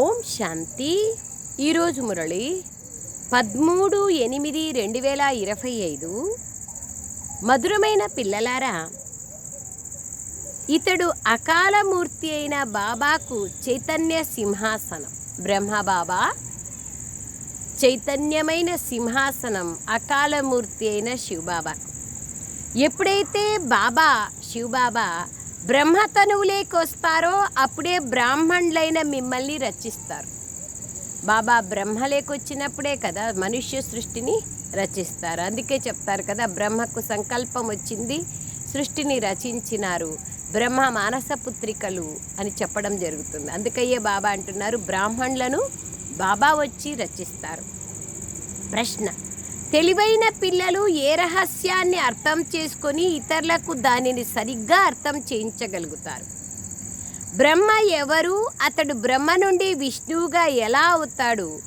ఓం శాంతి. ఈరోజు మురళి పదమూడు ఎనిమిది రెండు వేల ఇరవై ఐదు మధురమైన పిల్లలారా ఇతడు అకాలమూర్తి అయిన బాబాకు చైతన్య సింహాసనం. బ్రహ్మబాబా చైతన్యమైన సింహాసనం అకాలమూర్తి అయిన శివబాబాకు ఎప్పుడైతే బాబా శివబాబా బ్రహ్మతనువులేకి వస్తారో అప్పుడే బ్రాహ్మణులైన మిమ్మల్ని రచిస్తారు. బాబా బ్రహ్మ లేకొచ్చినప్పుడే కదా మనుష్య సృష్టిని రచిస్తారు. అందుకే చెప్తారు కదా బ్రహ్మకు సంకల్పం వచ్చింది సృష్టిని రచించినారు బ్రహ్మ మానస పుత్రికలు అని చెప్పడం జరుగుతుంది. అందుకయ్యే బాబా అంటున్నారు బ్రాహ్మణులను బాబా వచ్చి రచిస్తారు. ప్రశ్న తెలివైన పిల్లలు ఏ రహస్యాన్ని అర్థం చేసుకొని ఇతరులకు దానిని సరిగ్గా అర్థం చేయించగలుగుతారు? బ్రహ్మ ఎవరు? అతడు బ్రహ్మ నుండి విష్ణువుగా ఎలా అవుతాడు?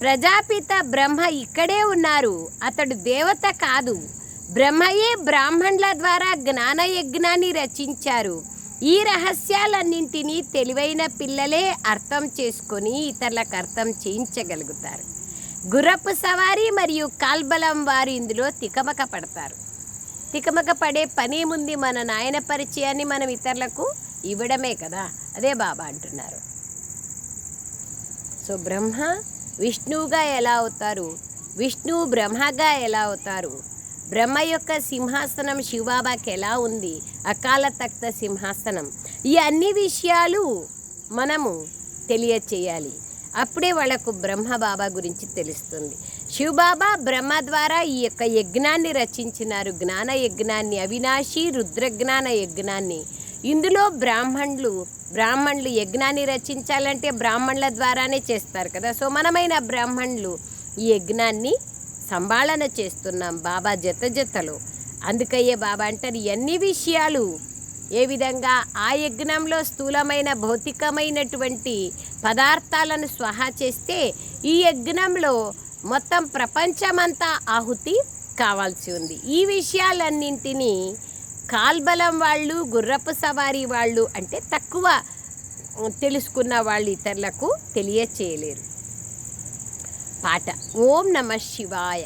ప్రజాపిత బ్రహ్మ ఇక్కడే ఉన్నారు. అతడు దేవత కాదు. బ్రహ్మయే బ్రాహ్మణుల ద్వారా జ్ఞానయజ్ఞాన్ని రచించారు. ఈ రహస్యాలన్నింటినీ తెలివైన పిల్లలే అర్థం చేసుకొని ఇతరులకు అర్థం చేయించగలుగుతారు. గుర్రపు సవారీ మరియు కాల్బలం వారు ఇందులో తికమక పడతారు. తికమక పడే పనేముంది మన నాయన పరిచయాన్ని మనం ఇతరులకు ఇవ్వడమే కదా? అదే బాబా అంటున్నారు. సో బ్రహ్మ విష్ణువుగా ఎలా అవుతారు? విష్ణువు బ్రహ్మగా ఎలా అవుతారు? బ్రహ్మ యొక్క సింహాసనం శివబాబాకి ఎలా ఉంది? అకాల తక్త సింహాసనం. ఈ అన్ని విషయాలు మనము తెలియచేయాలి. అప్పుడే వాళ్ళకు బ్రహ్మ బాబా గురించి తెలుస్తుంది. శివబాబా బ్రహ్మ ద్వారా ఈ యొక్క యజ్ఞాన్ని రచించినారు. జ్ఞాన యజ్ఞాన్ని అవినాశి రుద్రజ్ఞాన యజ్ఞాన్ని. ఇందులో బ్రాహ్మణులు బ్రాహ్మణులు యజ్ఞాన్ని రచించాలంటే బ్రాహ్మణుల ద్వారానే చేస్తారు కదా. సో మనమైన బ్రాహ్మణులు ఈ యజ్ఞాన్ని సంభాళన చేస్తున్నాం బాబా జత జతలో. అందుకయ్యే బాబా అంటారు ఎన్ని విషయాలు ఏ విధంగా ఆ యజ్ఞంలో స్థూలమైన భౌతికమైనటువంటి పదార్థాలను స్వహా చేస్తే ఈ యజ్ఞంలో మొత్తం ప్రపంచమంతా ఆహుతి కావాల్సి ఉంది. ఈ విషయాలన్నింటినీ కాల్బలం వాళ్ళు గుర్రపు సవారీ వాళ్ళు అంటే తక్కువ తెలుసుకున్న వాళ్ళు ఇతరులకు తెలియచేయలేరు. పాట ఓం నమ శివాయ.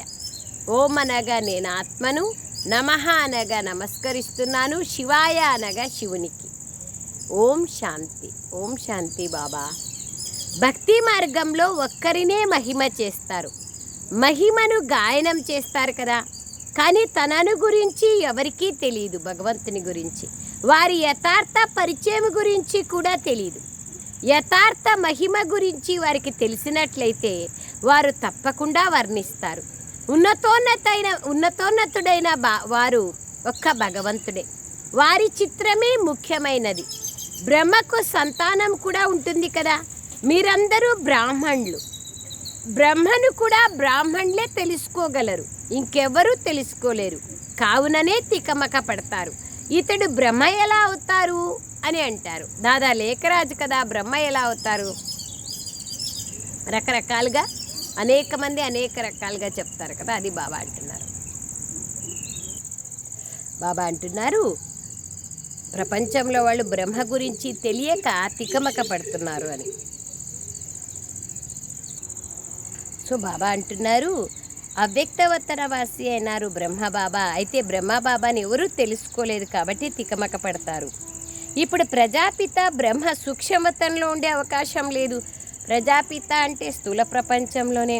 ఓం అనగా నేను ఆత్మను నమః అనగా నమస్కరిస్తున్నాను శివాయ అనగా శివునికి. ఓం శాంతి. ఓం శాంతి బాబా. భక్తి మార్గంలో ఒక్కరినే మహిమ చేస్తారు. మహిమను గాయనం చేస్తారు కదా. కానీ తనను గురించి ఎవరికీ తెలియదు భగవంతుని గురించి. వారి యథార్థ పరిచయం గురించి కూడా తెలియదు. యథార్థ మహిమ గురించి వారికి తెలిసినట్లయితే వారు తప్పకుండా వర్ణిస్తారు. ఉన్నతోన్నతైన ఉన్నతోన్నతుడైన బా వారు ఒక్క భగవంతుడే. వారి చిత్రమే ముఖ్యమైనది. బ్రహ్మకు సంతానం కూడా ఉంటుంది కదా. మీరందరూ బ్రాహ్మణులు. బ్రహ్మను కూడా బ్రాహ్మణులే తెలుసుకోగలరు. ఇంకెవరూ తెలుసుకోలేరు. కావుననే తికమక పడతారు. ఇతడు బ్రహ్మ ఎలా అవుతారు? అని అంటారు. దాదా లేఖరాజు కదా బ్రహ్మ ఎలా అవుతారు? రకరకాలుగా అనేక మంది అనేక రకాలుగా చెప్తారు కదా అది బాబా అంటున్నారు. బాబా అంటున్నారు ప్రపంచంలో వాళ్ళు బ్రహ్మ గురించి తెలియక తికమక పడుతున్నారు అని. సో బాబా అంటున్నారు. అవ్యక్తవత్తరవాసి అయినారు బ్రహ్మబాబా. అయితే బ్రహ్మబాబాని ఎవరూ తెలుసుకోలేదు కాబట్టి తికమక పడతారు ఇప్పుడు ప్రజాపిత బ్రహ్మ సూక్ష్మతంలో ఉండే అవకాశం లేదు. ప్రజాపిత అంటే స్థూల ప్రపంచంలోనే.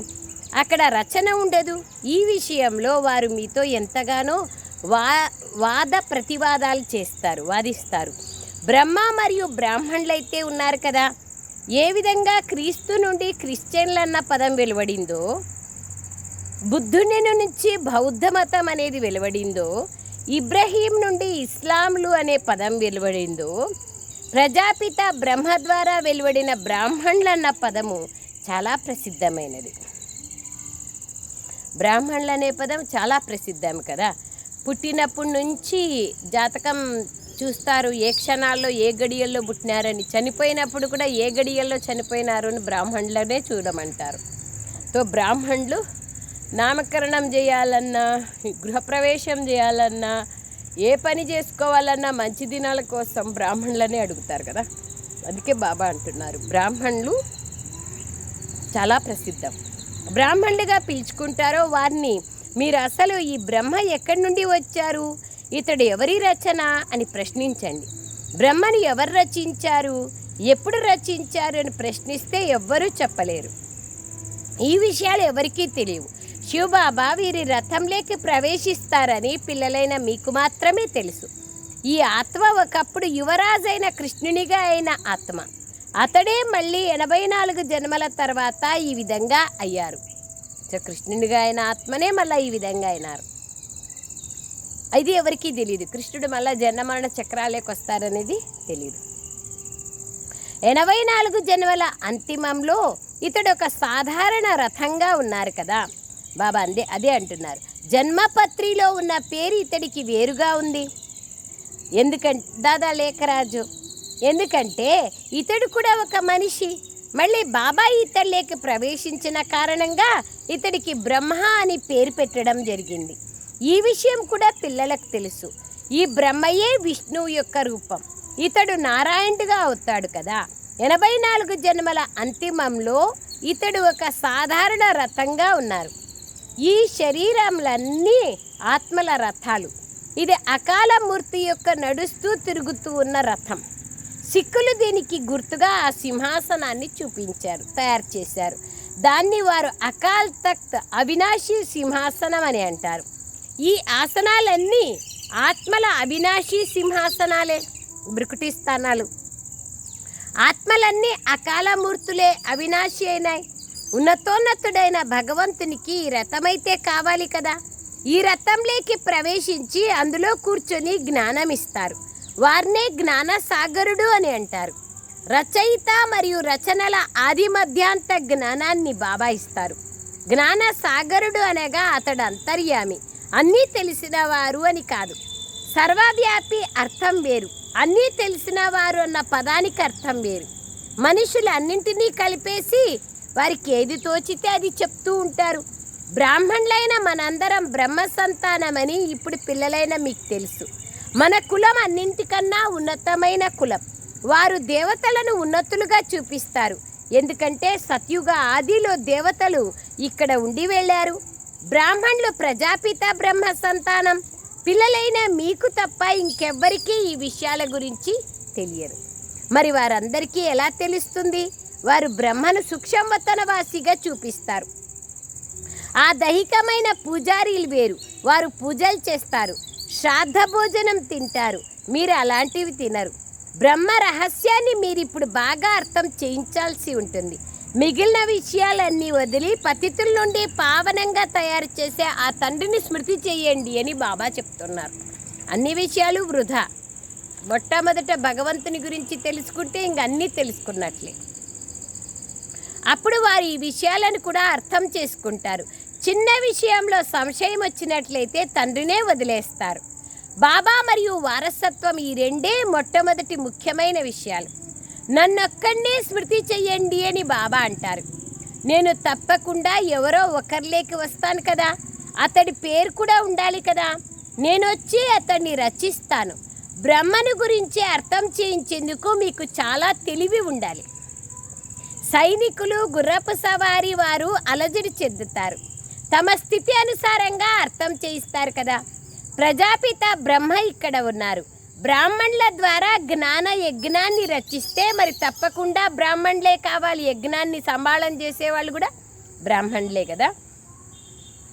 అక్కడ రచన ఉండదు. ఈ విషయంలో వారు మీతో ఎంతగానో వా వాద ప్రతివాదాలు చేస్తారు వాదిస్తారు. బ్రహ్మ మరియు బ్రాహ్మణులైతే ఉన్నారు కదా. ఏ విధంగా క్రీస్తు నుండి క్రిస్టియన్లు అన్న పదం వెలువడిందో బుద్ధుని నుంచి బౌద్ధ మతం అనేది వెలువడిందో ఇబ్రహీం నుండి ఇస్లాంలు అనే పదం వెలువడిందో ప్రజాపిత బ్రహ్మ ద్వారా వెలువడిన బ్రాహ్మణులు అన్న పదము చాలా ప్రసిద్ధమైనది. బ్రాహ్మణులు అనే పదం చాలా ప్రసిద్ధం కదా. పుట్టినప్పటి నుంచి జాతకం చూస్తారు ఏ క్షణాల్లో ఏ గడియల్లో పుట్టినారని. చనిపోయినప్పుడు కూడా ఏ గడియల్లో చనిపోయినారు అని బ్రాహ్మణులనే చూడమంటారు. తో బ్రాహ్మణులు నామకరణం చేయాలన్నా గృహప్రవేశం చేయాలన్నా ఏ పని చేసుకోవాలన్నా మంచి దినాల కోసం బ్రాహ్మణులనే అడుగుతారు కదా. అందుకే బాబా అంటున్నారు. బ్రాహ్మణులు చాలా ప్రసిద్ధం. బ్రాహ్మణులుగా పిలుచుకుంటారో వారిని. మీరు అసలు ఈ బ్రహ్మ ఎక్కడి నుండి వచ్చారు? ఇతడు ఎవరి రచన అని ప్రశ్నించండి. బ్రహ్మను ఎవరు రచించారు? ఎప్పుడు రచించారు అని ప్రశ్నిస్తే ఎవ్వరూ చెప్పలేరు. ఈ విషయాలు ఎవరికీ తెలియవు. శివబాబా వీరి రథంలోకి ప్రవేశిస్తారని పిల్లలైన మీకు మాత్రమే తెలుసు. ఈ ఆత్మ ఒకప్పుడు యువరాజైన కృష్ణునిగా అయిన ఆత్మ. అతడే మళ్ళీ ఎనభై నాలుగు జన్మల తర్వాత ఈ విధంగా అయ్యారు. సో కృష్ణునిగా అయిన ఆత్మనే మళ్ళీ ఈ విధంగా అయినారు. ఇది ఎవరికీ తెలియదు కృష్ణుడు మళ్ళీ జన్మరణ చక్రాలకు వస్తారనేది తెలియదు ఎనభై నాలుగు జన్మల అంతిమంలో ఇతడు ఒక సాధారణ రథంగా ఉన్నారు కదా. బాబా అందే అదే అంటున్నారు. జన్మపత్రిలో ఉన్న పేరు ఇతడికి వేరుగా ఉంది. ఎందుకంటే దాదా లేఖరాజు ఎందుకంటే ఇతడు కూడా ఒక మనిషి. మళ్ళీ బాబా ఇతడిలోకి ప్రవేశించిన కారణంగా ఇతడికి బ్రహ్మ అని పేరు పెట్టడం జరిగింది. ఈ విషయం కూడా పిల్లలకు తెలుసు. ఈ బ్రహ్మయే విష్ణువు యొక్క రూపం. ఇతడు నారాయణుడిగా అవుతాడు కదా. ఎనభై నాలుగు జన్మల అంతిమంలో ఇతడు ఒక సాధారణ రథంగా ఉన్నారు. ఈ శరీరములన్నీ ఆత్మల రథాలు. ఇది అకాల మూర్తి యొక్క నడుస్తూ తిరుగుతూ ఉన్న రథం. సిక్కులు దీనికి గుర్తుగా ఆ సింహాసనాన్ని చూపించారు తయారు చేశారు. దాన్ని వారు అకాల్ తఖ్త్ అవినాశి సింహాసనం అని అంటారు. ఈ ఆసనాలన్నీ ఆత్మల అవినాశీ సింహాసనాలే బ్రికుటి స్థానాలు. ఆత్మలన్నీ అకాలమూర్తులే అవినాశి అయినాయి. ఉన్నతోన్నతుడైన భగవంతునికి ఈ రథమైతే కావాలి కదా. ఈ రథంలోకి ప్రవేశించి అందులో కూర్చొని జ్ఞానం ఇస్తారు వారినే జ్ఞాన సాగరుడు అని అంటారు. రచయిత మరియు రచనల ఆది మధ్యాంత జ్ఞానాన్ని బాబా ఇస్తారు జ్ఞాన సాగరుడు అనగా అతడు అంతర్యామి. అన్నీ తెలిసిన వారు అని కాదు. సర్వవ్యాపి అర్థం వేరు. అన్నీ తెలిసిన వారు అన్న పదానికి అర్థం వేరు. మనుషులు అన్నింటినీ కలిపేసి వారికి ఏది తోచితే అది చెప్తూ ఉంటారు. బ్రాహ్మణులైన మనందరం బ్రహ్మ సంతానమని ఇప్పుడు పిల్లలైన మీకు తెలుసు. మన కులం అన్నింటికన్నా ఉన్నతమైన కులం. వారు దేవతలను ఉన్నతులుగా చూపిస్తారు. ఎందుకంటే సత్యుగ ఆదిలో దేవతలు ఇక్కడ ఉండి వెళ్ళారు. బ్రాహ్మణులు ప్రజాపిత బ్రహ్మ సంతానం. పిల్లలైన మీకు తప్ప ఇంకెవ్వరికీ ఈ విషయాల గురించి తెలియదు. మరి వారందరికీ ఎలా తెలుస్తుంది? వారు బ్రహ్మను సూక్ష్మవతనవాసిగా చూపిస్తారు. ఆ దైహికమైన పూజారీలు వేరు. వారు పూజలు చేస్తారు. శ్రాద్ధ భోజనం తింటారు. మీరు అలాంటివి తినరు. బ్రహ్మ రహస్యాన్ని మీరు ఇప్పుడు బాగా అర్థం చేయించాల్సి ఉంటుంది. మిగిలిన విషయాలన్నీ వదిలి పతితుల నుండి పావనంగా తయారు చేసే ఆ తండ్రిని స్మృతి చేయండి అని బాబా చెప్తున్నారు. అన్ని విషయాలు వృధా. మొట్టమొదట భగవంతుని గురించి తెలుసుకుంటే ఇంక అన్నీ తెలుసుకున్నట్లే. అప్పుడు వారు ఈ విషయాలను కూడా అర్థం చేసుకుంటారు. చిన్న విషయంలో సంశయం వచ్చినట్లయితే తండ్రినే వదిలేస్తారు. బాబా మరియు వారసత్వం ఈ రెండే మొట్టమొదటి ముఖ్యమైన విషయాలు. నన్నొక్కడే స్మృతి చెయ్యండి అని బాబా అంటారు. నేను తప్పకుండా ఎవరో ఒకరిలోకి వస్తాను కదా. అతడి పేరు కూడా ఉండాలి కదా. నేను వచ్చి అతన్ని రచిస్తాను. బ్రహ్మను గురించి అర్థం చేయించేందుకు మీకు చాలా తెలివి ఉండాలి. సైనికులు గుర్రపు సవారి వారు అలజడి చెందుతారు. తమ స్థితి అనుసారంగా అర్థం చేయిస్తారు కదా. ప్రజాపిత బ్రహ్మ ఇక్కడ ఉన్నారు. బ్రాహ్మణుల ద్వారా జ్ఞాన యజ్ఞాన్ని రచిస్తే మరి తప్పకుండా బ్రాహ్మణులే కావాలి. యజ్ఞాన్ని సంభాళన చేసేవాళ్ళు కూడా బ్రాహ్మణులే కదా.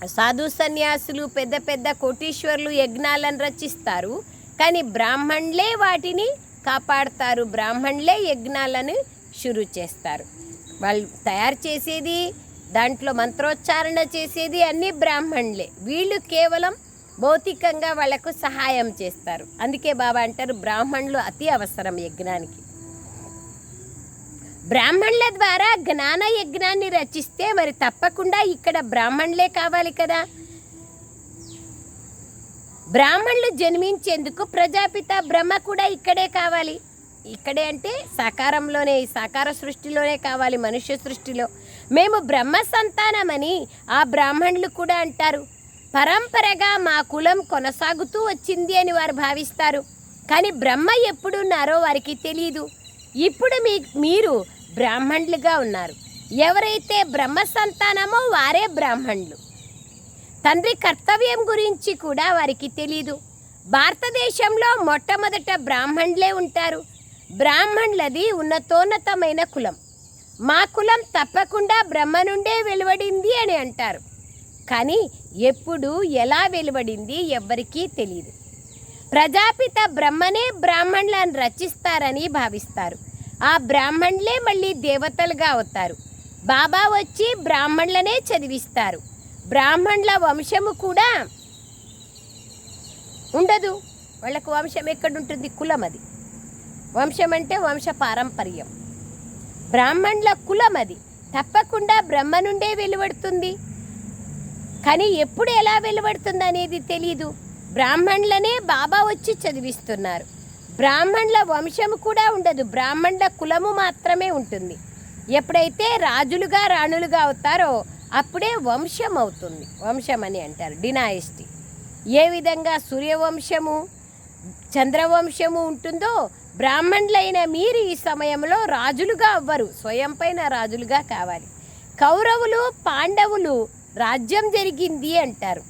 సాధు సన్యాసులు పెద్ద పెద్ద కోటీశ్వర్లు యజ్ఞాలను రచిస్తారు. కానీ బ్రాహ్మణులే వాటిని కాపాడతారు. బ్రాహ్మణులే యజ్ఞాలను షురు చేస్తారు. వాళ్ళు తయారు చేసేది దాంట్లో మంత్రోచ్చారణ చేసేది అన్నీ బ్రాహ్మణులే. వీళ్ళు కేవలం భౌతికంగా వాళ్ళకు సహాయం చేస్తారు. అందుకే బాబా అంటారు బ్రాహ్మణులు అతి అవసరం యజ్ఞానికి. బ్రాహ్మణుల ద్వారా జ్ఞాన యజ్ఞాన్ని రచిస్తే మరి తప్పకుండా ఇక్కడ బ్రాహ్మణులే కావాలి కదా? బ్రాహ్మణులు జన్మించేందుకు ప్రజాపిత బ్రహ్మ కూడా ఇక్కడే కావాలి. ఇక్కడే అంటే సాకారంలోనే ఈ సాకార సృష్టిలోనే కావాలి మనుష్య సృష్టిలో. మేము బ్రహ్మ సంతానమని ఆ బ్రాహ్మణులు కూడా అంటారు. పరంపరగా మా కులం కొనసాగుతూ వచ్చింది అని వారు భావిస్తారు. కానీ బ్రహ్మ ఎప్పుడున్నారో వారికి తెలియదు ఇప్పుడు మీ మీరు బ్రాహ్మణులుగా ఉన్నారు. ఎవరైతే బ్రహ్మ సంతానమో వారే బ్రాహ్మణులు. తండ్రి కర్తవ్యం గురించి కూడా వారికి తెలీదు. భారతదేశంలో మొట్టమొదట బ్రాహ్మణులే ఉంటారు. బ్రాహ్మణులది ఉన్నతోన్నతమైన కులం. మా కులం తప్పకుండా బ్రహ్మ నుండే వెలువడింది అని అంటారు. కానీ ఎప్పుడు ఎలా వెలువడింది ఎవ్వరికీ తెలియదు ప్రజాపిత బ్రహ్మనే బ్రాహ్మణులను రచిస్తారని భావిస్తారు. ఆ బ్రాహ్మణులే మళ్ళీ దేవతలుగా అవుతారు. బాబా వచ్చి బ్రాహ్మణులనే చదివిస్తారు. బ్రాహ్మణుల వంశము కూడా ఉండదు. వాళ్ళకు వంశం ఎక్కడుంటుంది? కులం అది. వంశం అంటే వంశ పారంపర్యం. బ్రాహ్మణుల కులం అది. తప్పకుండా బ్రహ్మ నుండే వెలువడుతుంది. కానీ ఎప్పుడు ఎలా వెలువడుతుంది అనేది తెలియదు బ్రాహ్మణులనే బాబా వచ్చి చదివిస్తున్నారు. బ్రాహ్మణుల వంశము కూడా ఉండదు. బ్రాహ్మణుల కులము మాత్రమే ఉంటుంది. ఎప్పుడైతే రాజులుగా రాణులుగా అవుతారో అప్పుడే వంశం అవుతుంది. వంశం అని అంటారు. డినాయిస్టీ. ఏ విధంగా సూర్యవంశము చంద్రవంశము ఉంటుందో బ్రాహ్మణులైన మీరు ఈ సమయంలో రాజులుగా అవ్వరు. స్వయం పైన రాజులుగా కావాలి. కౌరవులు పాండవులు రాజ్యం జరిగింది అంటారు.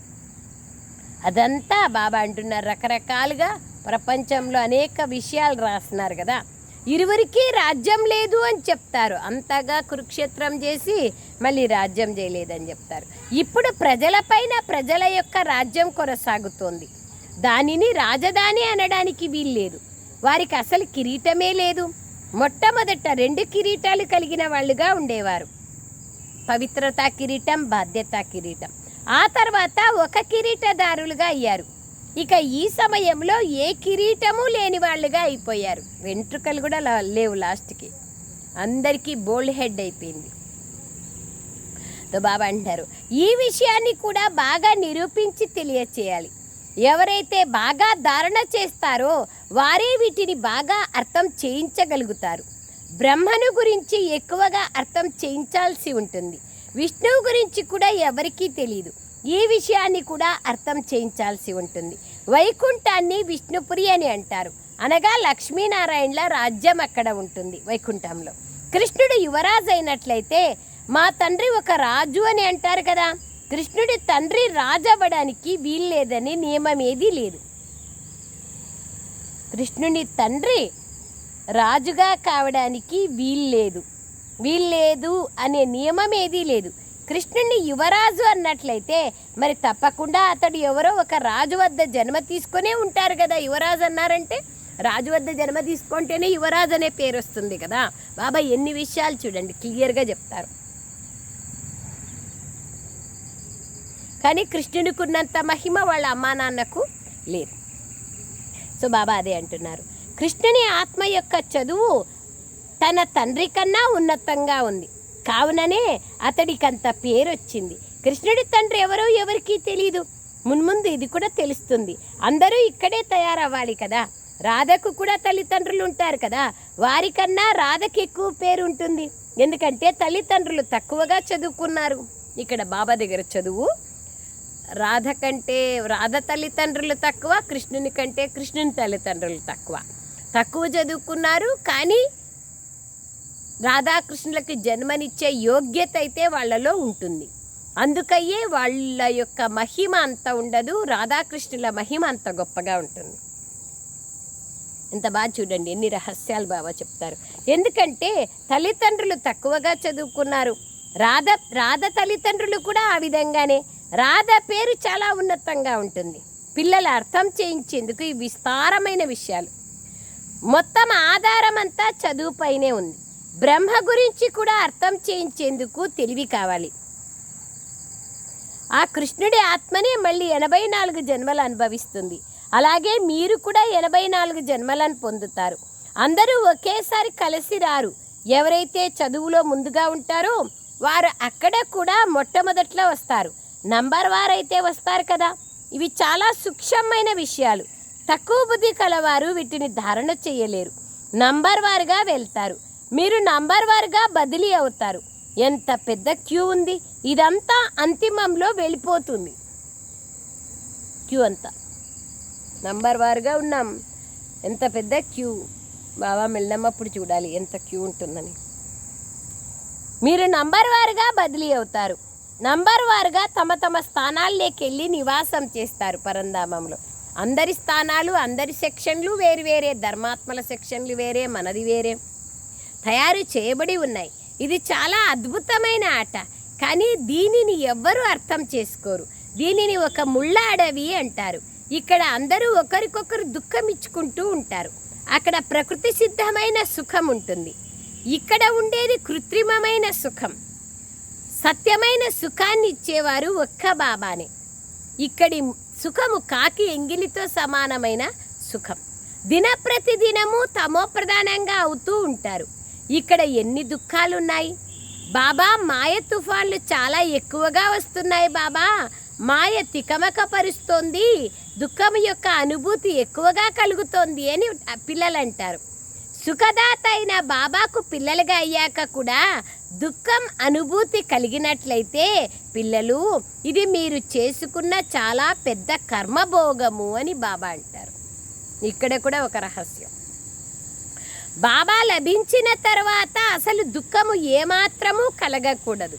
అదంతా బాబా అంటున్నారు. రకరకాలుగా ప్రపంచంలో అనేక విషయాలు రాస్తున్నారు కదా. ఇరువురికి రాజ్యం లేదు అని చెప్తారు. అంతగా కురుక్షేత్రం చేసి మళ్ళీ రాజ్యం చేయలేదని చెప్తారు. ఇప్పుడు ప్రజలపైన ప్రజల యొక్క రాజ్యం కొనసాగుతోంది. దానిని రాజధాని అనడానికి వీల్లేదు. వారికి అసలు కిరీటమే లేదు. మొట్టమొదట రెండు కిరీటాలు కలిగిన వాళ్ళుగా ఉండేవారు. పవిత్రతా కిరీటం బాధ్యతా కిరీటం. ఆ తర్వాత ఒక కిరీటదారులుగా అయ్యారు. ఇక ఈ సమయంలో ఏ కిరీటము లేని వాళ్ళుగా అయిపోయారు. వెంట్రుకలు కూడా లేవు లాస్ట్కి. అందరికీ బోల్డ్ హెడ్ అయిపోయింది. తో బాబా అంటారు ఈ విషయాన్ని కూడా బాగా నిరూపించి తెలియచేయాలి. ఎవరైతే బాగా ధారణ చేస్తారో వారే వీటిని బాగా అర్థం చేయించగలుగుతారు. బ్రహ్మను గురించి ఎక్కువగా అర్థం చేయించాల్సి ఉంటుంది. విష్ణువు గురించి కూడా ఎవరికీ తెలియదు ఈ విషయాన్ని కూడా అర్థం చేయించాల్సి ఉంటుంది. వైకుంఠాన్ని విష్ణుపురి అని అంటారు. అనగా లక్ష్మీనారాయణల రాజ్యం అక్కడ ఉంటుంది వైకుంఠంలో. కృష్ణుడు యువరాజు అయినట్లయితే మా తండ్రి ఒక రాజు అని అంటారు కదా. కృష్ణుడి తండ్రి రాజవ్వడానికి వీల్లేదని నియమం ఏదీ లేదు. కృష్ణుని తండ్రి రాజుగా కావడానికి వీల్లేదు. వీల్లేదు అనే నియమం ఏదీ లేదు. కృష్ణుణ్ణి యువరాజు అన్నట్లయితే మరి తప్పకుండా అతడు ఎవరో ఒక రాజు వద్ద జన్మ తీసుకునే ఉంటారు కదా యువరాజు అన్నారంటే? రాజు వద్ద జన్మ తీసుకుంటేనే యువరాజు అనే పేరు వస్తుంది కదా. బాబా ఎన్ని విషయాలు చూడండి క్లియర్గా చెప్తారు. కానీ కృష్ణునికి ఉన్నంత మహిమ వాళ్ళ అమ్మా నాన్నకు లేదు. సో బాబా అదే అంటున్నారు. కృష్ణుని ఆత్మ యొక్క చదువు తన తండ్రి కన్నా ఉన్నతంగా ఉంది. కావుననే అతడికి అంత పేరు వచ్చింది కృష్ణుడి తండ్రి ఎవరో ఎవరికీ తెలియదు మున్ముందు ఇది కూడా తెలుస్తుంది. అందరూ ఇక్కడే తయారవ్వాలి కదా. రాధకు కూడా తల్లిదండ్రులు ఉంటారు కదా. వారికన్నా రాధకి ఎక్కువ పేరు ఉంటుంది ఎందుకంటే తల్లిదండ్రులు తక్కువగా చదువుకున్నారు. ఇక్కడ బాబా దగ్గర చదువు. రాధ కంటే రాధ తల్లిదండ్రులు తక్కువ కృష్ణుని కంటే కృష్ణుని తల్లిదండ్రులు తక్కువ. తక్కువ చదువుకున్నారు కానీ రాధాకృష్ణులకి జన్మనిచ్చే యోగ్యత అయితే వాళ్ళలో ఉంటుంది. అందుకయ్యే వాళ్ళ యొక్క మహిమ అంత ఉండదు రాధాకృష్ణుల మహిమ అంత గొప్పగా ఉంటుంది. ఎంత బాగా చూడండి ఎన్ని రహస్యాలు బాగా చెప్తారు. ఎందుకంటే తల్లిదండ్రులు తక్కువగా చదువుకున్నారు. రాధ రాధ తల్లిదండ్రులు కూడా ఆ విధంగానే. రాధ పేరు చాలా ఉన్నతంగా ఉంటుంది. పిల్లలు అర్థం చేయించేందుకు ఈ విస్తారమైన విషయాలు. మొత్తం ఆధారం అంతా చదువుపైనే ఉంది. బ్రహ్మ గురించి కూడా అర్థం చేయించేందుకు తెలివి కావాలి. ఆ కృష్ణుడి ఆత్మనే మళ్ళీ ఎనభై నాలుగు జన్మలు అనుభవిస్తుంది. అలాగే మీరు కూడా ఎనభై నాలుగు జన్మలను పొందుతారు. అందరూ ఒకేసారి కలిసి రారు. ఎవరైతే చదువులో ముందుగా ఉంటారో వారు అక్కడ కూడా మొట్టమొదట్లో వస్తారు. నంబర్ వారైతే వస్తారు కదా. ఇవి చాలా సూక్ష్మమైన విషయాలు. తక్కువ బుద్ధి కలవారు వీటిని ధారణ చేయలేరు. నంబర్ వారుగా వెళ్తారు. మీరు నంబర్ వారుగా బదిలీ అవుతారు. ఎంత పెద్ద క్యూ ఉంది? ఇదంతా అంతిమంలో వెళ్ళిపోతుంది. క్యూ అంతా. నంబర్ వారుగా ఉన్నాం. ఎంత పెద్ద క్యూ? బాబా మెల్లమ్మప్పుడు చూడాలి ఎంత క్యూ ఉంటుందని. మీరు నంబర్ వారుగా బదిలీ అవుతారు. నంబర్ వారుగా తమ తమ స్థానాల్లోకి వెళ్ళి నివాసం చేస్తారు పరంధామంలో. అందరి స్థానాలు అందరి సెక్షన్లు వేరు వేరే ధర్మాత్మల సెక్షన్లు వేరే మనది వేరే. తయారు చేయబడి ఉన్నాయి. ఇది చాలా అద్భుతమైన ఆట. కానీ దీనిని ఎవ్వరూ అర్థం చేసుకోరు. దీనిని ఒక ముళ్ళ అడవి అంటారు. ఇక్కడ అందరూ ఒకరికొకరు దుఃఖం ఇచ్చుకుంటూ ఉంటారు. అక్కడ ప్రకృతి సిద్ధమైన సుఖం ఉంటుంది. ఇక్కడ ఉండేది కృత్రిమమైన సుఖం. సత్యమైన సుఖాన్ని ఇచ్చేవారు ఒక్క బాబానే. ఇక్కడి సుఖము కాకి ఎంగిలితో సమానమైన సుఖం. దిన ప్రతిదినము తమో ప్రధానంగా అవుతూ ఉంటారు. ఇక్కడ ఎన్ని దుఃఖాలున్నాయి? బాబా మాయ తుఫాన్లు చాలా ఎక్కువగా వస్తున్నాయి బాబా. మాయ తికమక పరుస్తోంది దుఃఖం యొక్క అనుభూతి ఎక్కువగా కలుగుతోంది అని పిల్లలు అంటారు సుఖదాత అయిన బాబాకు పిల్లలుగా అయ్యాక కూడా దుఃఖం అనుభూతి కలిగినట్లయితే పిల్లలు ఇది మీరు చేసుకున్న చాలా పెద్ద కర్మభోగము అని బాబా అంటారు. ఇక్కడ కూడా ఒక రహస్యం. బాబా లభించిన తర్వాత అసలు దుఃఖము ఏమాత్రము కలగకూడదు.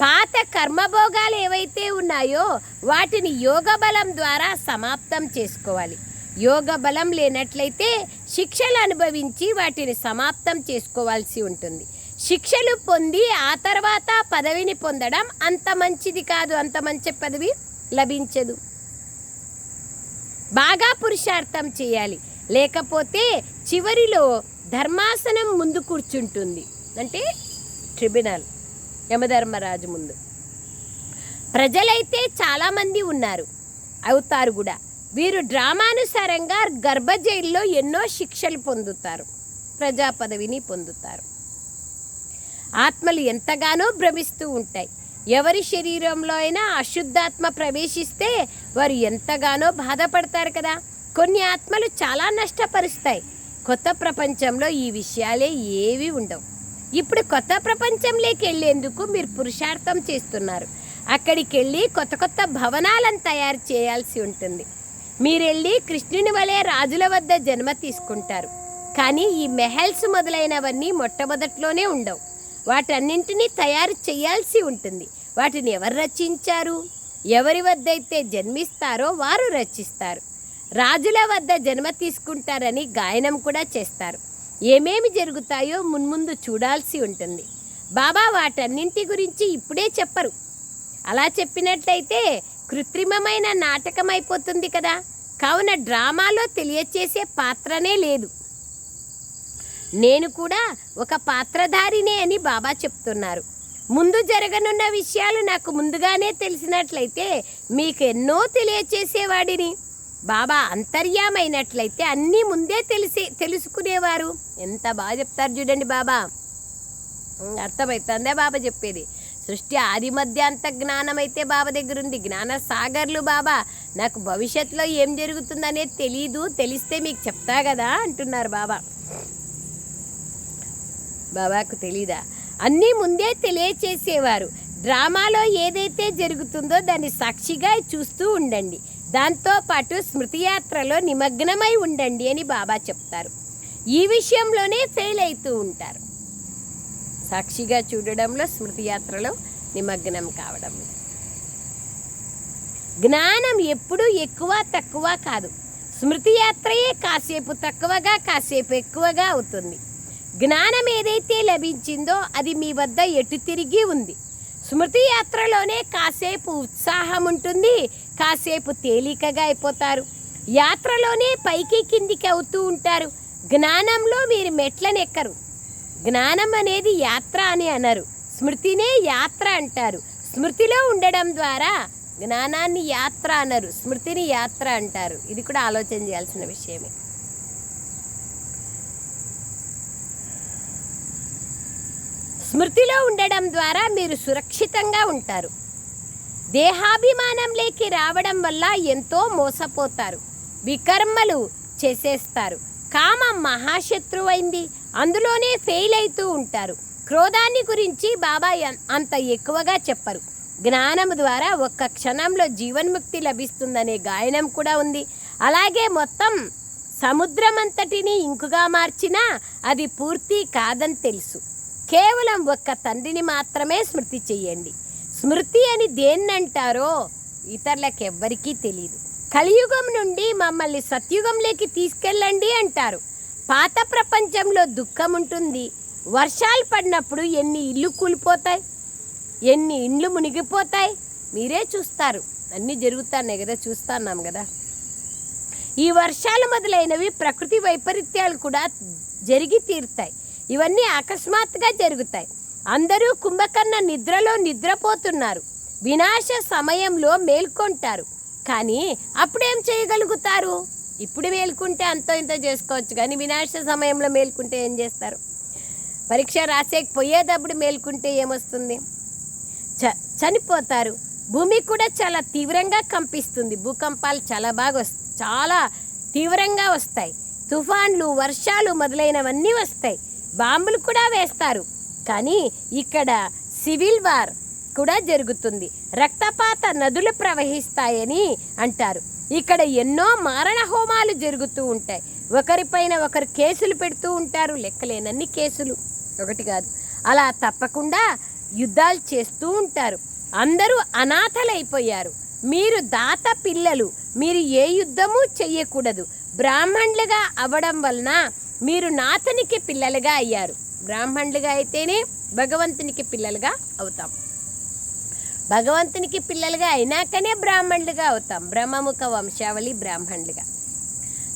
పాత కర్మభోగాలు ఏవైతే ఉన్నాయో వాటిని యోగ బలం ద్వారా సమాప్తం చేసుకోవాలి. యోగ బలం లేనట్లయితే శిక్షలు అనుభవించి వాటిని సమాప్తం చేసుకోవాల్సి ఉంటుంది. శిక్షలు పొంది ఆ తర్వాత పదవిని పొందడం అంత మంచిది కాదు అంత మంచి పదవి లభించదు. బాగా పురుషార్థం చేయాలి. లేకపోతే చివరిలో ధర్మాసనం ముందు కూర్చుంటుంది. అంటే ట్రిబ్యునల్ యమధర్మరాజు ముందు. ప్రజలైతే చాలామంది ఉన్నారు అవుతారు కూడా. వీరు డ్రామానుసారంగా గర్భ జైల్లో ఎన్నో శిక్షలు పొందుతారు ప్రజా పదవిని పొందుతారు. ఆత్మలు ఎంతగానో భ్రమిస్తూ ఉంటాయి. ఎవరి శరీరంలో అయినా అశుద్ధాత్మ ప్రవేశిస్తే వారు ఎంతగానో బాధపడతారు కదా. కొన్ని ఆత్మలు చాలా నష్టపరుస్తాయి. కొత్త ప్రపంచంలో ఈ విషయాలే ఏవి ఉండవు. ఇప్పుడు కొత్త ప్రపంచంలోకి వెళ్ళేందుకు మీరు పురుషార్థం చేస్తున్నారు. అక్కడికి వెళ్ళి కొత్త కొత్త భవనాలను తయారు చేయాల్సి ఉంటుంది. మీరెళ్ళి కృష్ణుని వలె రాజుల వద్ద జన్మ తీసుకుంటారు. కానీ ఈ మెహల్స్ మొదలైనవన్నీ మొట్టమొదట్లోనే ఉండవు. వాటన్నింటినీ తయారు చేయాల్సి ఉంటుంది. వాటిని ఎవరు రచించారు? ఎవరి వద్ద అయితే జన్మిస్తారో వారు రచిస్తారు. రాజుల వద్ద జన్మ తీసుకుంటారని గాయనం కూడా చేస్తారు. ఏమేమి జరుగుతాయో మున్ముందు చూడాల్సి ఉంటుంది. బాబా వాటన్నింటి గురించి ఇప్పుడే చెప్పరు. అలా చెప్పినట్లయితే కృత్రిమమైన నాటకం అయిపోతుంది కదా. కావున డ్రామాలో తెలియచేసే పాత్రనే లేదు. నేను కూడా ఒక పాత్రధారినే అని బాబా చెప్తున్నారు. ముందు జరగనున్న విషయాలు నాకు ముందుగానే తెలిసినట్లయితే మీకు ఎన్నో తెలియచేసేవాడిని. బాబా అంతర్యామైనట్లయితే అన్నీ ముందే తెలిసి తెలుసుకునేవారు. ఎంత బాగా చెప్తారు చూడండి బాబా. అర్థమవుతుందే బాబా చెప్పేది? సృష్టి ఆది మధ్యాంత జ్ఞానం అయితే బాబా దగ్గర ఉంది జ్ఞాన సాగర్లు బాబా నాకు భవిష్యత్తులో ఏం జరుగుతుందనేది తెలీదు తెలిస్తే మీకు చెప్తా కదా అంటున్నారు బాబా. బాబాకు తెలీదా? అన్నీ ముందే తెలియచేసేవారు. డ్రామాలో ఏదైతే జరుగుతుందో దాన్ని సాక్షిగా చూస్తూ ఉండండి. దాంతోపాటు స్మృతి యాత్రలో నిమగ్నమై ఉండండి అని బాబా చెప్తారు. ఈ విషయంలోనే ఫెయిల్ అవుతూ ఉంటారు. సాక్షిగా చూడడంలో స్మృతి యాత్రలో నిమగ్నం కావడం. జ్ఞానం ఎప్పుడూ ఎక్కువ తక్కువ కాదు. స్మృతి యాత్రయే కాసేపు తక్కువగా కాసేపు ఎక్కువగా అవుతుంది. జ్ఞానం ఏదైతే లభించిందో అది మీ వద్ద ఎటు తిరిగి ఉంది. స్మృతి యాత్రలోనే కాసేపు ఉత్సాహం ఉంటుంది కాసేపు తేలికగా అయిపోతారు. యాత్రలోనే పైకి కిందికి అవుతూ ఉంటారు. జ్ఞానంలో మీరు మెట్లను ఎక్కరు జ్ఞానం అనేది యాత్ర అని అనరు. స్మృతినే యాత్ర అంటారు. స్మృతిలో ఉండడం ద్వారా జ్ఞానాన్ని యాత్ర అనరు. స్మృతిని యాత్ర అంటారు. ఇది కూడా ఆలోచన చేయాల్సిన విషయమే. స్మృతిలో ఉండడం ద్వారా మీరు సురక్షితంగా ఉంటారు. దేహాభిమానంలోకి రావడం వల్ల ఎంతో మోసపోతారు. వికర్మలు చేసేస్తారు. కామం మహాశత్రువైంది. అందులోనే ఫెయిల్ అవుతూ ఉంటారు. క్రోధాన్ని గురించి బాబా అంత ఎక్కువగా చెప్పరు. జ్ఞానం ద్వారా ఒక్క క్షణంలో జీవన్ముక్తి లభిస్తుందనే గాయనం కూడా ఉంది. అలాగే మొత్తం సముద్రమంతటిని ఇంకుగా మార్చినా అది పూర్తి కాదని తెలుసు. కేవలం ఒక్క తండ్రిని మాత్రమే స్మృతి చెయ్యండి. స్మృతి అని దేన్నంటారో ఇతరులకు ఎవ్వరికీ తెలియదు కలియుగం నుండి మమ్మల్ని సత్యుగంలోకి తీసుకెళ్ళండి అంటారు. పాత ప్రపంచంలో దుఃఖం ఉంటుంది. వర్షాలు పడినప్పుడు ఎన్ని ఇల్లు కూలిపోతాయి? ఎన్ని ఇండ్లు మునిగిపోతాయి? మీరే చూస్తారు. అన్నీ జరుగుతున్నాయి కదా చూస్తున్నాం కదా. ఈ వర్షాలు మొదలైనవి ప్రకృతి వైపరీత్యాలు కూడా జరిగి తీరుతాయి. ఇవన్నీ అకస్మాత్తుగా జరుగుతాయి. అందరూ కుంభకర్ణ నిద్రలో నిద్రపోతున్నారు. వినాశ సమయంలో మేల్కొంటారు. కానీ అప్పుడేం చేయగలుగుతారు? ఇప్పుడు మేల్కుంటే అంతో ఇంత చేసుకోవచ్చు కానీ వినాశ సమయంలో మేల్కుంటే ఏం చేస్తారు? పరీక్ష రాసేకపోయేటప్పుడు మేల్కుంటే ఏమొస్తుంది? చ చనిపోతారు. భూమి కూడా చాలా తీవ్రంగా కంపిస్తుంది. భూకంపాలు చాలా బాగా వస్తాయి చాలా తీవ్రంగా వస్తాయి. తుఫాన్లు వర్షాలు మొదలైనవన్నీ వస్తాయి. బాంబులు కూడా వేస్తారు. కానీ ఇక్కడ సివిల్ వార్ కూడా జరుగుతుంది. రక్తపాత నదులు ప్రవహిస్తాయని అంటారు. ఇక్కడ ఎన్నో మారణ హోమాలు జరుగుతూ ఉంటాయి. ఒకరిపైన ఒకరు కేసులు పెడుతూ ఉంటారు. లెక్కలేనన్ని కేసులు. ఒకటి కాదు. అలా తప్పకుండా యుద్ధాలు చేస్తూ ఉంటారు. అందరూ అనాథలైపోయారు. మీరు దాత పిల్లలు. మీరు ఏ యుద్ధము చెయ్యకూడదు. బ్రాహ్మణులుగా అవ్వడం వలన మీరు నాథనికి పిల్లలుగా అయ్యారు. బ్రాహ్మణులుగా అయితేనే భగవంతునికి పిల్లలుగా అవుతాం. భగవంతునికి పిల్లలుగా అయినాకనే బ్రాహ్మణులుగా అవుతాం. బ్రహ్మముఖ వంశావళి బ్రాహ్మణులుగా.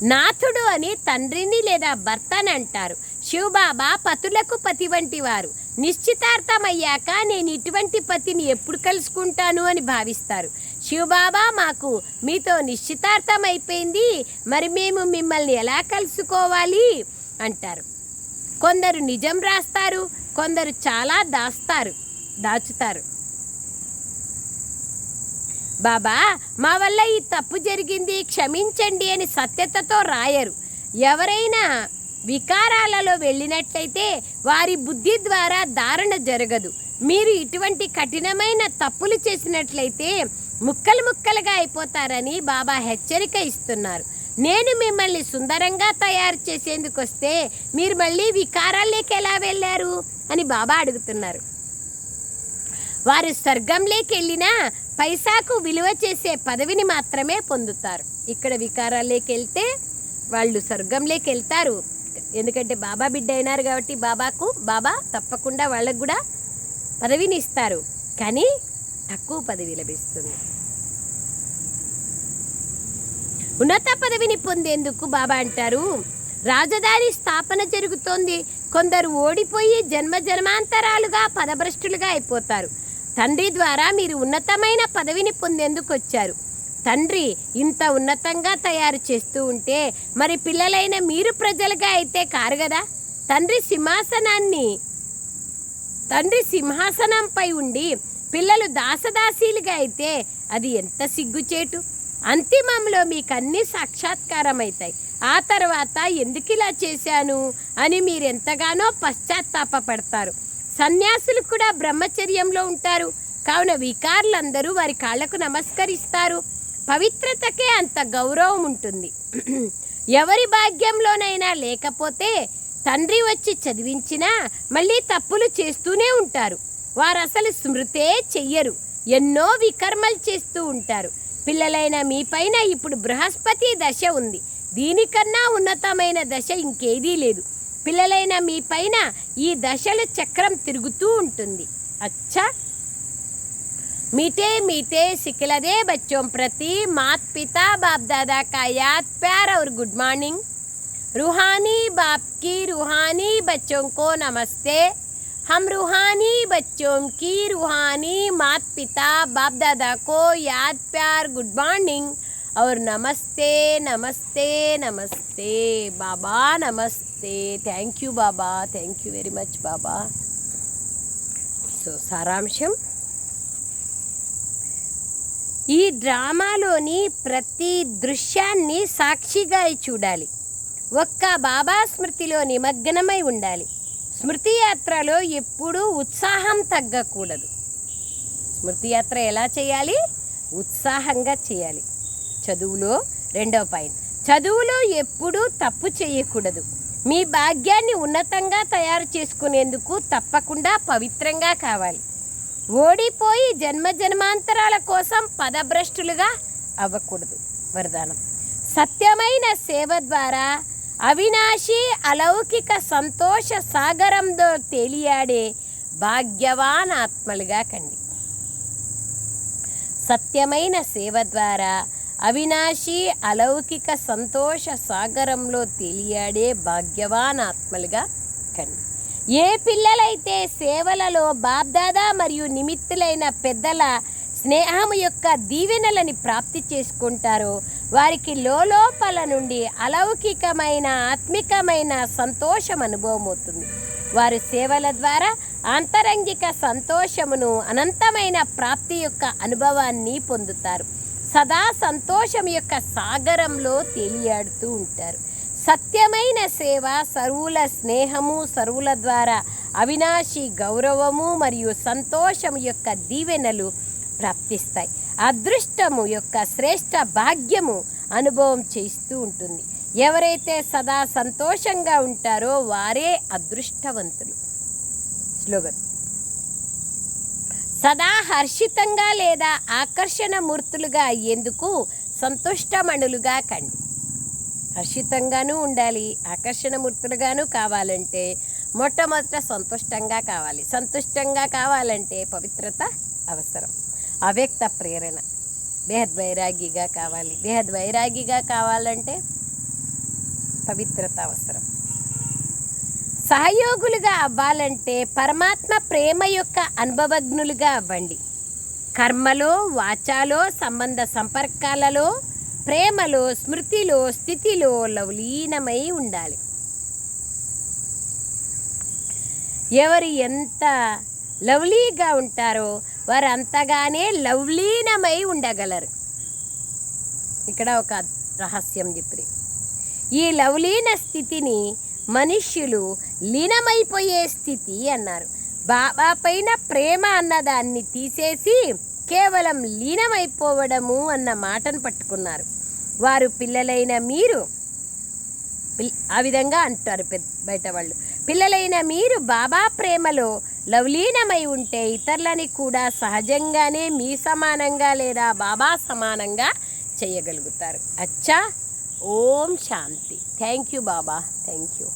నాథుడు అని తండ్రిని లేదా భర్తని అంటారు. శివబాబా పతులకు పతి వంటి వారు నిశ్చితార్థమయ్యాక నేను ఇటువంటి పతిని ఎప్పుడు కలుసుకుంటాను అని భావిస్తారు. శివబాబా మాకు మీతో నిశ్చితార్థం అయిపోయింది మరి మేము మిమ్మల్ని ఎలా కలుసుకోవాలి? అంటారు. కొందరు నిజం రాస్తారు కొందరు చాలా దాస్తారు దాచుతారు. బాబా మా వల్ల ఈ తప్పు జరిగింది క్షమించండి అని సత్యతతో రాయరు. ఎవరైనా వికారాలలో వెళ్ళినట్లయితే వారి బుద్ధి ద్వారా ధారణ జరగదు. మీరు ఇటువంటి కఠినమైన తప్పులు చేసినట్లయితే ముక్కలు ముక్కలుగా అయిపోతారని బాబా హెచ్చరిక ఇస్తున్నారు. నేను మిమ్మల్ని సుందరంగా తయారు చేసేందుకు వస్తే మీరు మళ్ళీ వికారాల్లోకి ఎలా వెళ్ళారు? అని బాబా అడుగుతున్నారు. వారు స్వర్గంలోకి వెళ్ళినా పైసాకు విలువ చేసే పదవిని మాత్రమే పొందుతారు. ఇక్కడ వికారాల్లోకి వెళ్తే వాళ్ళు స్వర్గంలోకి వెళ్తారు ఎందుకంటే బాబా బిడ్డ అయినారు కాబట్టి బాబాకు బాబా తప్పకుండా వాళ్ళకు కూడా పదవిని ఇస్తారు. కానీ తక్కువ పదవి లభిస్తుంది. ఉన్నత పదవిని పొందేందుకు బాబా అంటారు. రాజధాని స్థాపన జరుగుతోంది. కొందరు ఓడిపోయి జన్మ జన్మాంతరాలుగా పదభ్రష్టులుగా అయిపోతారు. తండ్రి ద్వారా మీరు ఉన్నతమైన పదవిని పొందేందుకు వచ్చారు తండ్రి ఇంత ఉన్నతంగా తయారు చేస్తూ ఉంటే మరి పిల్లలైన మీరు ప్రజలుగా అయితే కారు కదా తండ్రి సింహాసనాన్ని తండ్రి సింహాసనంపై ఉండి పిల్లలు దాసదాసీలుగా అయితే అది ఎంత సిగ్గుచేటు? అంతిమంలో మీకు అన్ని సాక్షాత్కారం అవుతాయి ఆ తర్వాత ఎందుకు ఇలా చేశాను అని మీరు ఎంతగానో పశ్చాత్తాపపడతారు. సన్యాసులు కూడా బ్రహ్మచర్యంలో ఉంటారు. కావున వికారులందరూ వారి కాళ్ళకు నమస్కరిస్తారు. పవిత్రతకే అంత గౌరవం ఉంటుంది. ఎవరి భాగ్యంలోనైనా లేకపోతే తండ్రి వచ్చి చదివించినా మళ్ళీ తప్పులు చేస్తూనే ఉంటారు. వారు అసలు స్మృతే చెయ్యరు. ఎన్నో వికర్మలు చేస్తూ ఉంటారు. పిల్లలైన మీపైన ఇప్పుడు బృహస్పతి దశ ఉంది. దీనికన్నా ఉన్నతమైన దశ ఇంకేదీ లేదు. పిల్లలైన మీపైన ఈ దశల చక్రం తిరుగుతూ ఉంటుంది అచ్చా मीठे मीठे सिखलदे बच्चों प्रति मात पिता बाप दादा का याद प्यार और गुड मॉर्निंग रूहानी बाप की रूहानी बच्चों को नमस्ते हम रूहानी बच्चों की रूहानी मात पिता बाप दादा को याद प्यार गुड मॉर्निंग और नमस्ते नमस्ते नमस्ते बाबा नमस्ते నమస్తే. థ్యాంక్ యూ బాబా. థ్యాంక్ యూ వెరీ మచ్ బాబా. సో సారాంశం. ఈ డ్రామాలోని ప్రతి దృశ్యాన్ని సాక్షిగా చూడాలి. ఒక్క బాబా స్మృతిలో నిమగ్నమై ఉండాలి. స్మృతి యాత్రలో ఎప్పుడూ ఉత్సాహం తగ్గకూడదు. స్మృతి యాత్ర ఎలా చేయాలి? ఉత్సాహంగా చేయాలి. చదువులో రెండవ పాయింట్. చదువులో ఎప్పుడూ తప్పు చేయకూడదు. మీ భాగ్యాన్ని ఉన్నతంగా తయారు చేసుకునేందుకు తప్పకుండా పవిత్రంగా కావాలి. ఓడిపోయి జన్మ జన్మాంతరాల కోసం పదభ్రష్టులుగా అవ్వకూడదు. వరదానం. సత్యమైన సేవ ద్వారా అవినాశి అలౌకిక సంతోష సాగరంలో తేలియాడే భాగ్యవాన్ ఆత్మలుగా కండి. సత్యమైన సేవ ద్వారా అవినాశి అలౌకిక సంతోష సాగరంలో తేలియాడే భాగ్యవాన్ ఆత్మలుగా కండి. ఏ పిల్లలైతే సేవలలో బాబ్దాదా మరియు నిమిత్తులైన పెద్దల స్నేహము యొక్క దీవెనలని ప్రాప్తి చేసుకుంటారో వారికి లోపల నుండి అలౌకికమైన ఆత్మికమైన సంతోషం అనుభవం అవుతుంది వారి సేవల ద్వారా ఆంతరంగిక సంతోషమును అనంతమైన ప్రాప్తి యొక్క అనుభవాన్ని పొందుతారు. సదా సంతోషం యొక్క సాగరంలో తేలియాడుతూ ఉంటారు. సత్యమైన సేవ సర్వుల స్నేహము సర్వుల ద్వారా అవినాశి గౌరవము మరియు సంతోషం యొక్క దీవెనలు ప్రాప్తిస్తాయి. అదృష్టము యొక్క శ్రేష్ట భాగ్యము అనుభవం చేస్తూ ఉంటుంది. ఎవరైతే సదా సంతోషంగా ఉంటారో వారే అదృష్టవంతులు. స్లోగన్ సదా హర్షితంగా లేదా ఆకర్షణ మూర్తులుగా అయ్యేందుకు సంతుష్టమణులుగా కండి. హర్షితంగానూ ఉండాలి ఆకర్షణ మూర్తులుగాను కావాలంటే మొట్టమొదట సంతుష్టంగా కావాలి. సంతుష్టంగా కావాలంటే పవిత్రత అవసరం. అవ్యక్త ప్రేరణ. బేహద్వైరాగిగా కావాలి. బేహద్వైరాగిగా కావాలంటే పవిత్రత అవసరం. సహయోగులుగా అవ్వాలంటే పరమాత్మ ప్రేమ యొక్క అనుభవజ్ఞులుగా అవ్వండి. కర్మలో వాచాలో సంబంధ సంపర్కాలలో ప్రేమలో స్మృతిలో స్థితిలో లవలీనమై ఉండాలి. ఎవరు ఎంత లవ్లీగా ఉంటారో వారు అంతగానే లవ్లీనమై ఉండగలరు. ఇక్కడ ఒక రహస్యం చెప్పింది. ఈ లవలీన స్థితిని మనుష్యులు లీనమైపోయే స్థితి అన్నారు. బాబా పైన ప్రేమ అన్నదాన్ని తీసేసి కేవలం లీనమైపోవడము అన్న మాటను పట్టుకున్నారు. వారు పిల్లలైన మీరు పిల్- ఆ విధంగా అంటారు బయట వాళ్ళు. పిల్లలైన మీరు బాబా ప్రేమలో లవలీనమై ఉంటే ఇతరులని కూడా సహజంగానే మీ సమానంగా లేదా బాబా సమానంగా చేయగలుగుతారు. అచ్చా! ఓం శాంతి. Thank you Baba. Thank you.